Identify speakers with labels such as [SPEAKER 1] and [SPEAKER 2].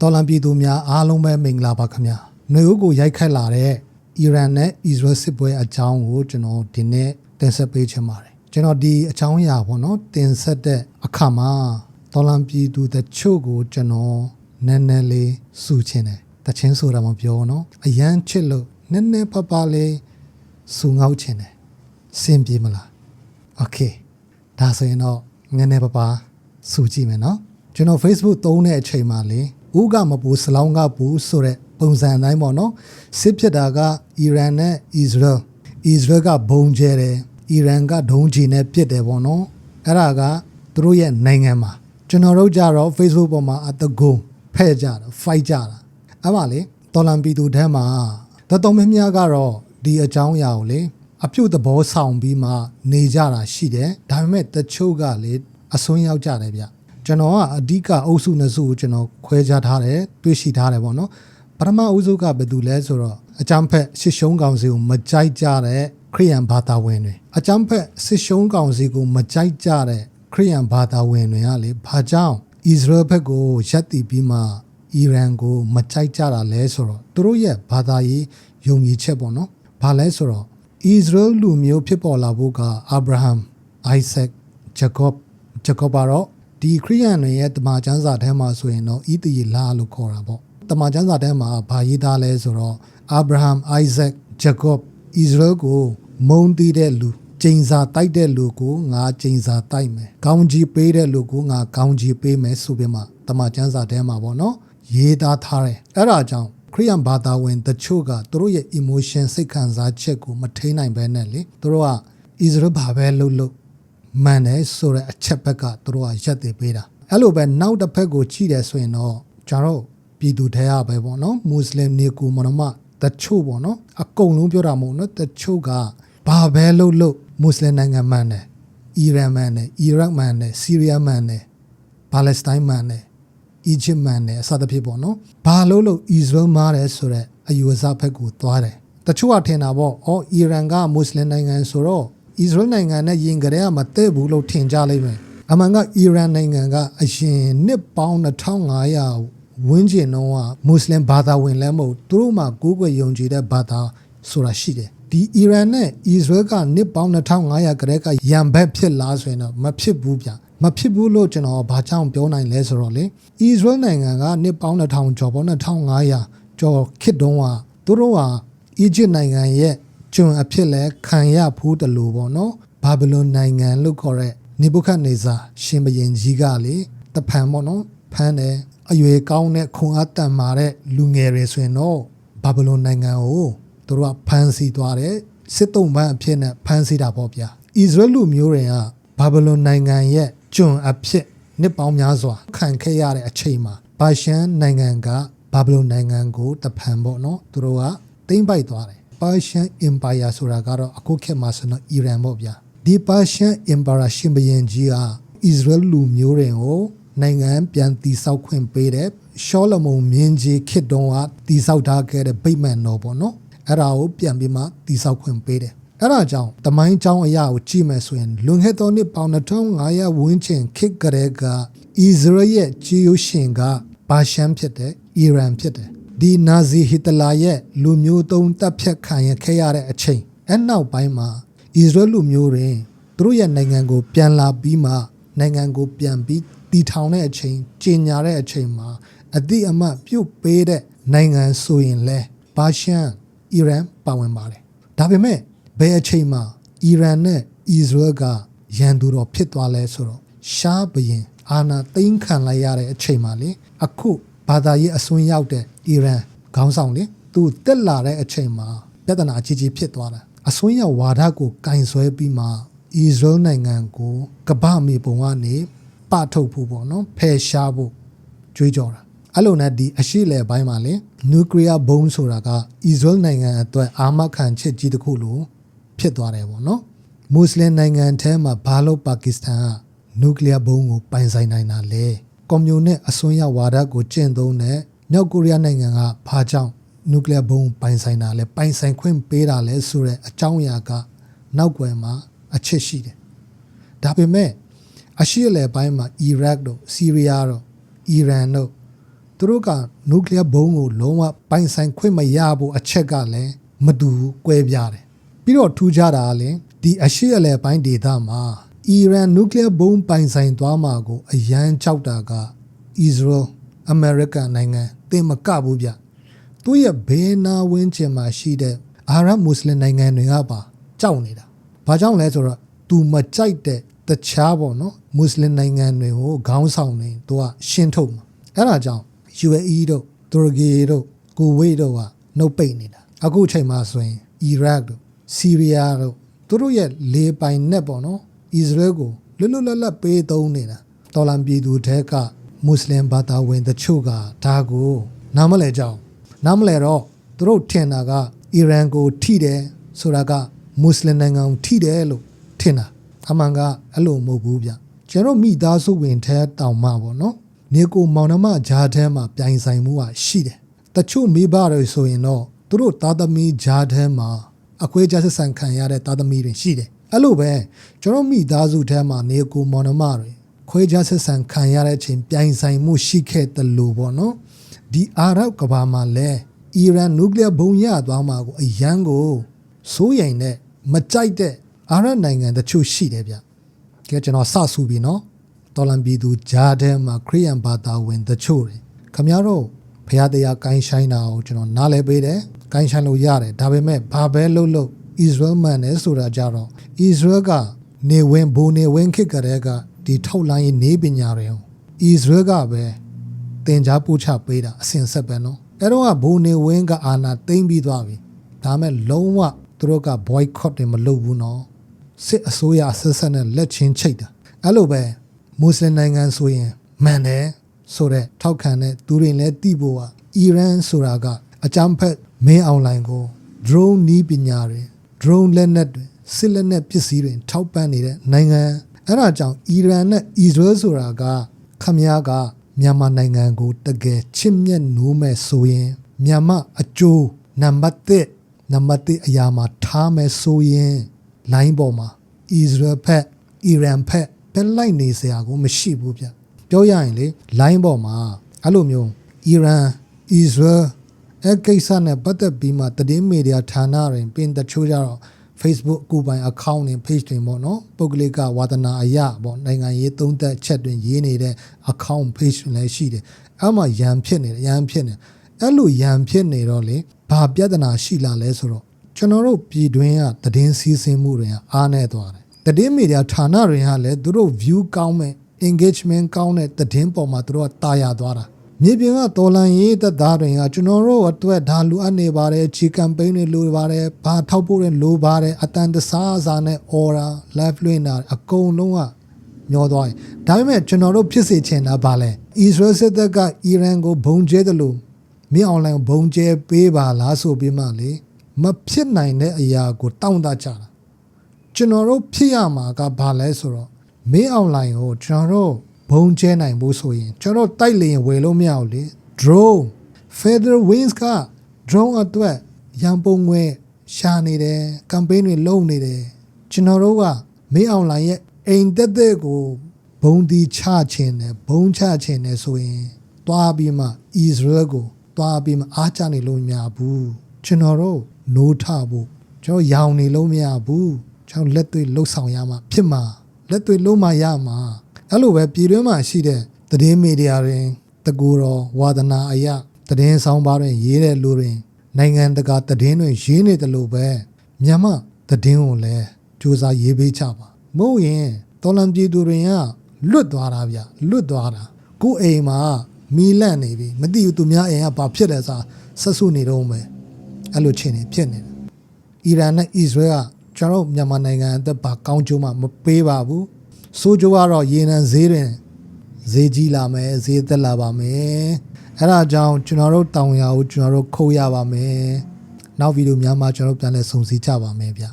[SPEAKER 1] တော်လန်ပြည်သူများအားလုံးပဲမင်္ဂလာပါခင်ဗျာ။နေဦးကိုရိုက်ခတ်လာတဲ့အီရန်နဲ့အစ္စရေးစစ်ပွဲအကြောင်းကိုကျွန်တော်ဒီနေ့တင်ဆက်ပေးချင်ပါတယ်။ကျွန်တော်ဒီအကြောင်းအရာပေါ့နော်တင်ဆက်တဲ့အခါမှာတော်လန်ပြည်သူတချို့ကိုကျွန်တော်နည်းနည်းလေးစူချင်တယ်။တချင်းဆိုတာမပြောနော်။အရန်ချစ်လို့နည်းနည်းပါးပါးလေးစူငေါက်ချင်တယ်။စင်ပြေမလား။ Okay ဒါဆိုရင်တော့နည်းနည်းပါးပါးစူကြည့်မယ်နော်။ကျွန်တော် Facebook သုံးတဲ့အချိန်မှာလေ ဦးကမပူစလောင်းကပူဆိုတဲ့ပုံစံအတိုင်းပေါ့နော်စစ်ဖြစ်တာကအီရန်နဲ့အစ္စရေးအစ္စရေးကဘုံကျဲတယ်အီရန်ကဒုံးကျည်နဲ့ပစ်တယ်ပေါ့နော်အဲ့ဒါကသူတို့ရဲ့နိုင်ငံမှာကျွန်တော်တို့ကြတော့ Facebook ပေါ်မှာအတကုံဖဲ့ကြတာ fight ကြတာအဲ့ပါလေတော်လန်ပြည်သူထဲမှာတတော်မင်းများကတော့ဒီအကြောင်းအရာကိုလေအပြုတ်သဘောဆောင်ပြီးမှနေကြတာရှိတယ်ဒါပေမဲ့တချို့ကလေအစွန်းရောက်ကြတယ်ဗျ ကျွန်တော်ကအဓိကအုပ်စုနှစ်စုကိုကျွန်တော်ခွဲခြားထားတယ်တွေ့ရှိထားတယ်ပေါ့နော်ပထမအုပ်စုကဘယ်သူလဲဆိုတော့အကြမ်းဖက်ရှစ်ရှုံးကောင်စီကိုမကြိုက်ကြတဲ့ခရိယန်ဘာသာဝင်တွေအကြမ်းဖက်ရှစ်ရှုံးကောင်စီကိုမကြိုက်ကြတဲ့ခရိယန်ဘာသာဝင်တွေကလေဘာကြောင့်ဣသရေလဘက်ကိုရပ်တည်ပြီးမှအီရန်ကိုမကြိုက်ကြတာလဲဆိုတော့သူတို့ရဲ့ဘာသာရေးယုံကြည်ချက်ပေါ့နော်ဘာလဲဆိုတော့ဣသရေလလူမျိုးဖြစ်ပေါ်လာဖို့ကအာဗြဟံအိုက်ဆက်ဂျာကော့ဂျာကော့ဘာတော့ ဒီခရိယန်တွေရဲ့တမန်ကျမ်းစာထဲမှာဆိုရင်တော့ဣသရေလလို့ခေါ်တာပေါ့တမန်ကျမ်းစာထဲမှာဘာရေးသားလဲဆိုတော့အာဗြဟံအိုက်ဇက်ဂျာကော့ဣသရေလကိုမုန်းတီးတဲ့လူကျိန်စာတိုက်တဲ့လူကိုငါကျိန်စာတိုက်မယ်။ကောင်းကြီးပေးတဲ့လူကိုငါကောင်းကြီးပေးမယ်ဆိုပြီးမှတမန်ကျမ်းစာထဲမှာပေါ့နော်ရေးသားထားတယ်။အဲ့ဒါကြောင့်ခရိယန်ဘာသာဝင်တချို့ကသူတို့ရဲ့ emotion စိတ်ခံစားချက်ကိုမထိန်နိုင်ဘဲနဲ့လေသူတို့ကဣသရေလဘာပဲလုပ်လို့ မှန်တယ်ဆိုတဲ့အချက်ဘက်ကသူတို့ကရက်တည်ပေးတာအဲ့လိုပဲနောက်တစ်ဖက်ကိုကြည့်တယ်ဆိုရင်တော့ကျွန်တော်ပြည်သူထဲရပဲပေါ့နော်မွတ်စလင်နေကူမနမတချို့ပေါ့နော်အကုန်လုံးပြောတာမဟုတ်နော်တချို့ကဘာပဲလုပ်လို့မွတ်စလင်နိုင်ငံမှန်တယ်အီရန်မှန်တယ်အီရတ်မှန်တယ်ဆီးရီးယားမှန်တယ်ပါလက်စတိုင်းမှန်တယ်အီဂျစ်မှန်တယ်အစသဖြင့်ပေါ့နော်ဘာလို့လို့အစ္စရေးမားတယ်ဆိုတော့အယူအဆဘက်ကိုသွားတယ်တချို့ကထင်တာပေါ့အော်အီရန်ကမွတ်စလင်နိုင်ငံဆိုတော့ အစ္စရေးနိုင်ငံနဲ့ယင်ကြတဲ့ကမတည့်ဘူးလို့ထင်ကြလိမ့်မယ်အမှန်ကအီရန်နိုင်ငံကအရင်နှစ်ပေါင်း2500ဝန်းကျင်တော့မွတ်စလင်ဘာသာဝင်လည်းမဟုတ်သူတို့မှကိုးကွယ်ယုံကြည်တဲ့ဘာသာဆိုတာရှိတယ်ဒီအီရန်နဲ့အစ္စရေးကနှစ်ပေါင်း2500ကတည်းကရန်ဘက်ဖြစ်လာဆိုရင်တော့မဖြစ်ဘူးဗျမဖြစ်ဘူးလို့ကျွန်တော်ဘာကြောင့်ပြောနိုင်လဲဆိုတော့လေအစ္စရေးနိုင်ငံကနှစ်ပေါင်း1000ကျော်ပေါ့2500ကျော်ခေတ်တုန်းကသူတို့ကအီဂျစ်နိုင်ငံရဲ့ ကျွန်အဖြစ်လဲခံရဖို့တလို့ပေါ့နော်ဘာဘလုန်နိုင်ငံလို့ခေါ်တဲ့နေဘုခတ်နေဇာရှင်ဘရင်ကြီးကလေတဖန်ပေါ့နော်ဖမ်းတယ်အရွယ်ကောင်းတဲ့ခွန်အားတန်မာတဲ့လူငယ်တွေဆိုရင်တော့ဘာဘလုန်နိုင်ငံကိုသူတို့ကဖမ်းဆီးသွားတယ်စစ်တုံးပန်းအဖြစ်နဲ့ဖမ်းဆီးတာပေါ့ဗျာဣသရေလလူမျိုးတွေကဘာဘလုန်နိုင်ငံရဲ့ကျွန်အဖြစ်နှစ်ပေါင်းများစွာခံခဲ့ရတဲ့အချိန်မှာဘာရှန်နိုင်ငံကဘာဘလုန်နိုင်ငံကိုတဖန်ပေါ့နော်သူတို့ကတိမ့်ပိုက်သွားတယ် Persian Empire ဆိုတာကတော့အခုခေတ်မှာဆိုတော့အီရန်ပေါ့ဗျာဒီ Persian Empire ရှင်ဘရင်ကြီးဟာအစ္စရေးလူမျိုးတွေကိုနိုင်ငံပြန်တည်ဆောက်ခွင့်ပေးတဲ့ရှောလမုန်မြင်းကြီးခေတ်တုန်းကတည်ဆောက်ထားခဲ့တဲ့ဗိမာန်တော်ပေါ့နော်အဲ့ဒါကိုပြန်ပြီးမှတည်ဆောက်ခွင့်ပေးတယ်အဲ့ဒါကြောင့်တမိုင်းကျောင်းအရာကိုကြည့်မယ်ဆိုရင်လွန်ခဲ့သောနှစ်ပေါင်း2500ဝန်းကျင်ခေတ်ကလေးကဣသရေလရဲ့ဂျီယိုရှင်ကဘာရှန်ဖြစ်တယ်အီရန်ဖြစ်တယ် ဒီနာဇီဟစ်တလာရဲ့လူမျိုးတုံးတပ်ဖြတ်ခံရခဲ့ရတဲ့အချိန်အဲ့နောက်ပိုင်းမှာဣသရေလလူမျိုးတွေသူတို့ရဲ့နိုင်ငံကို ပြန်လာပြီးမှနိုင်ငံကိုပြန်ပြီးတည်ထောင်တဲ့အချိန်ကျင်ညာတဲ့အချိန်မှာအတိအမှတ်ပြုတ်ပေးတဲ့နိုင်ငံဆိုရင်လဲဘာရှန်အီရန်ပါဝင်ပါတယ်ဒါပေမဲ့ဘယ်အချိန်မှာအီရန်နဲ့အစ္စရေးကရန်သူတော်ဖြစ်သွားလဲဆိုတော့ရှားဘရင်အာနာသိမ်းခံလိုက်ရတဲ့အချိန်မှာလေအခု ဘာသာရေးအစွန်းရောက်တဲ့အီရန်ခေါင်းဆောင်လေသူတက်လာတဲ့အချိန်မှာပြဿနာအကြီးကြီးဖြစ်သွားတာအစွန်းရောက်ဝါဒကိုကင်ဆွဲပြီးမှအစ္စရေးနိုင်ငံကိုကမ္ဘာမြေပုံကနေပထုတ်ဖို့ပေါ့နော်ဖယ်ရှားဖို့ကြွေးကြော်တာအဲ့လိုနဲ့ဒီအရှိလေဘိုင်းမှာလေနျူကလ িয়ার ဘုံဆိုတာကအစ္စရေးနိုင်ငံအတွက်အာမခံချက်ကြီးတစ်ခုလို့ဖြစ်သွားတယ်ပေါ့နော်မွတ်စလင်နိုင်ငံထဲမှာဘာလို့ပါကစ္စတန်ကနျူကလ িয়ার ဘုံကိုပိုင်ဆိုင်နိုင်တာလဲ ကွန်မြူနစ်အစွန်းရောက်ဝါဒကိုကျင့်သုံးတဲ့မြောက်ကိုရီးယားနိုင်ငံကဘာကြောင့်နျူကလ িয়ার ဘုံပိုင်ဆိုင်တာလဲပိုင်ဆိုင်ခွင့်ပေးတာလဲဆိုတဲ့အကြောင်းအရာကနောက်ွယ်မှာအချစ်ရှိတယ်ဒါပေမဲ့အရှိအလယ်ပိုင်းမှာအီရတ်တို့ဆီးရီးယားတို့အီရန်တို့ သူတို့ကနျူကလ িয়ার ဘုံးကိုလုံးဝပိုင်ဆိုင်ခွင့်မရဖို့အချက်ကလည်းမတူဘူးကွဲပြားတယ်ပြီးတော့ထူးခြားတာကလည်းဒီအရှိအလဲပိုင်းဒေသမှာ အီရန်နျူကလ িয়ার ဘုံးပိုင်ဆိုင်သွားမှာကိုအရန်ကြောက်တာကအစ္စရေးအမေရိကန်နိုင်ငံတင်မကဘူးဗျသူ့ရဲ့ဘေးနာဝင်းကျင်မှာရှိတဲ့အာရဗ်မွတ်စလင်နိုင်ငံတွေကပါကြောက်နေတာဘာကြောင့်လဲဆိုတော့သူမကြိုက်တဲ့တခြားပေါ့နော်မွတ်စလင်နိုင်ငံတွေကိုခေါင်းဆောင်နေသူကရှင်းထုတ်မှာအဲ့ဒါကြောင့် UAE တို့တူရကီတို့ကူဝိတ်တို့ကနှုတ်ပိတ်နေတာအခုအချိန်မှာဆိုရင်အီရတ်တို့ဆီးရီးယားတို့သူတို့ရဲ့လေပိုင်နဲ့ပေါ့နော် အစ္စရေးကိုလွတ်လွတ်လပ်လပ်ပေးသုံးနေတာတော်လန်ပြည်သူတဲကမွတ်စလင်ဘာသာဝင်တချို့ကဒါကိုနားမလဲကြောင်းနားမလဲတော့သူတို့ထင်တာကအီရန်ကိုထိတယ်ဆိုတာကမွတ်စလင်နိုင်ငံကိုထိတယ်လို့ထင်တာအမှန်ကအဲ့လိုမဟုတ်ဘူးဗျကျွန်တော်မိသားစုဝင်ထဲတောင်မှပေါ့နော်နေကိုမောင်နှမဂျားထဲမှာပြိုင်ဆိုင်မှုကရှိတယ်တချို့မိဘတွေဆိုရင်တော့သူတို့သားသမီးဂျားထဲမှာအခွေးကြဆက်ဆန်ခံရတဲ့သားသမီးတွေရှိတယ် အဲ့လိုပဲကျွန်တော်မိသားစုထဲမှာနေကိုမောင်နှမတွေခွေးကြဆက်ဆန်ခံရတဲ့အချိန်ပြိုင်ဆိုင်မှုရှိခဲ့တယ်လို့ပေါ့နော်ဒီအာရပ်ကဘာမှာလဲအီရန်နျူကလ িয়ার ဘုံရသွားမှာကိုအရန်ကိုစိုးရိမ်တဲ့မကြိုက်တဲ့အာရပ်နိုင်ငံတချို့ရှိတယ်ဗျကဲကျွန်တော်စဆူပြီနော်တော်လန်ပြည်သူဂျားထဲမှာခရိယန်ဘာသာဝင်တချို့တွေခမရတော့ဖရားတရားကိုင်းဆိုင်တာကိုကျွန်တော်နားလဲပေးတယ်ကိုင်းဆိုင်လို့ရတယ်ဒါပေမဲ့ဘာပဲလုပ်လို့ ဣသရေလမှန်တယ်ဆိုတာကြတော့ဣသရေလကနေဝင်ဘိုးနေဝင်ခစ်ကြတဲ့ကဒီထောက်လိုင်းရေးနေပညာတွေဣသရေလကပဲတင် जा ပို့ချပေးတာအစင်ဆက်ပဲနော်အဲ့တော့ကဘိုးနေဝင်ကအာနာသိမ့်ပြီးသွားပြီဒါမဲ့လုံးဝသူတို့က boycott တွေမလုပ်ဘူးနော်စစ်အစိုးရအဆက်ဆက်နဲ့လက်ချင်းချိတ်တာအဲ့လိုပဲမွတ်စလင်နိုင်ငံဆိုရင်မှန်တယ်ဆိုတဲ့ထောက်ခံတဲ့သူတွေလည်းတိဖို့ကအီရန်ဆိုတာကအကြမ်းဖက်မင်းအောင်လိုင်းကို drone နီးပညာတွေ drone လက်နက်တွေစစ်လက်နက်ပစ္စည်းတွေထောက်ပံ့နေတဲ့နိုင်ငံအဲ့ဒါကြောင့်အီရန်နဲ့အစ္စရေးဆိုတာကခမည်းကမြန်မာနိုင်ငံကိုတကယ်ချစ်မြတ်နိုးမဲ့ဆိုရင်မြန်မာအကျိုးနံပါတ်1နံပါတ်1အရာမှာထားမယ်ဆိုရင်လိုင်းပေါ်မှာအစ္စရေးဖက်အီရန်ဖက်ဘက်လိုက်နေစရာကိုမရှိဘူးဗျပြောရရင်လေလိုင်းပေါ်မှာအဲ့လိုမျိုးအီရန်အစ္စရေး အဲကိစ္စနဲ့ပတ်သက်ပြီးမှသတင်းမီဒီယာဌာနတွေပင်တချို့ကြတော့ Facebook ကိုယ်ပိုင် account တွေ page တွေပေါ့နော်ပုဂ္ဂလိကဝါသနာအရပေါ့နိုင်ငံရေးသုံးသက်ချက်တွေရေးနေတဲ့ account page တွေလည်းရှိတယ်အဲ့မှာရန်ဖြစ်နေတယ်ရန်ဖြစ်နေအဲ့လိုရန်ဖြစ်နေတော့လေဘာပြဿနာရှိလာလဲဆိုတော့ကျွန်တော်တို့ပြည်တွင်းကသတင်းစီးဆင်းမှုတွေကအားနေသွားတယ်သတင်းမီဒီယာဌာနတွေကလည်းသူတို့ view ကောင်းမဲ့ engagement ကောင်းတဲ့သတင်းပေါ်မှာသူတို့ကတာယာသွားတာ မြေပြင်ကတော်လန်ရေးသက်သားတွေကကျွန်တော်တို့အတွက်ဒါလူအပ်နေပါတယ်ချီကမ်ပိန်းတွေလိုပါတယ်ဘာထောက်ဖို့တွေလိုပါတယ်အတန်တစားအစားနဲ့ aura live လွှင့်တာအကုန်လုံးကညောသွားတယ်ဒါပေမဲ့ကျွန်တော်တို့ဖြစ်စေချင်တာဘာလဲအစ္စရေးစစ်တပ်ကအီရန်ကိုဘုံကျဲတယ်လို့မင်းအွန်လိုင်းဘုံကျဲပေးပါလားဆိုပြီးမှလေမဖြစ်နိုင်တဲ့အရာကိုတောင်းတကြတာကျွန်တော်တို့ဖြစ်ရမှာကဘာလဲဆိုတော့မင်းအွန်လိုင်းကိုကျွန်တော်တို့ ဘုံကျဲနိုင်ဖို့ဆိုရင်ကျွန်တော်တိုက်လေရင်ဝယ်လို့မရဘူးလေ drone Federal Wings က drone အတွက်ရန်ပုံငွေရှာနေတယ် campaign တွေလုပ်နေတယ်ကျွန်တော်တို့ကမင်းအောင်လိုင်းရဲ့အိမ်တက်တဲ့ကိုဘုံဒီချချင်တယ်ဘုံချချင်တယ်ဆိုရင်တွားပြီးမှ Israel ကိုတွားပြီးမှအားချနေလို့မရဘူးကျွန်တော်တို့နိုးထဖို့ကျွန်တော်ရောင်နေလို့မရဘူးကျွန်တော်လက်တွေ့လှုပ်ဆောင်ရမှာဖြစ်မှာလက်တွေ့လုံးမရမှာ အဲ့လိုပဲပြည်တွင်းမှာရှိတဲ့သတင်းမီဒီယာတွေတကူတော်ဝါဒနာအယသတင်းဆောင်ပါတွင် ရေးတဲ့လူတွေနိုင်ငံတကာသတင်းတွေရေးနေတယ်လို့ပဲမြန်မာသတင်းကိုလည်းစူးစမ်းရေးပေးချပါမဟုတ်ရင်တော်လံပြည်သူတွေကလွတ်သွားတာဗျလွတ်သွားတာကိုယ်အိမ်မှာမီလန့်နေပြီမသိဘူးသူများအိမ်ကဘာဖြစ်လဲဆိုဆက်ဆုနေတော့မယ်အဲ့လိုချင်းနေဖြစ်နေတယ်အီရန်နဲ့အစ္စရေးကကျွန်တော်မြန်မာနိုင်ငံအသက်ဘာကောင်းကျိုးမှမပေးပါဘူး ဆိုးကျိုးကတော့ရေနံဈေးတွင်ဈေးကြီးလာမယ်ဈေးသက်လာပါမယ်အဲ့ဒါကြောင့်ကျွန်တော်တို့တောင်ရကိုကျွန်တော်တို့ခုတ်ရပါမယ်နောက်ဗီဒီယိုများမှာကျွန်တော်တို့ပြန်လည်ဆုံစည်းကြပါမယ်ဗျ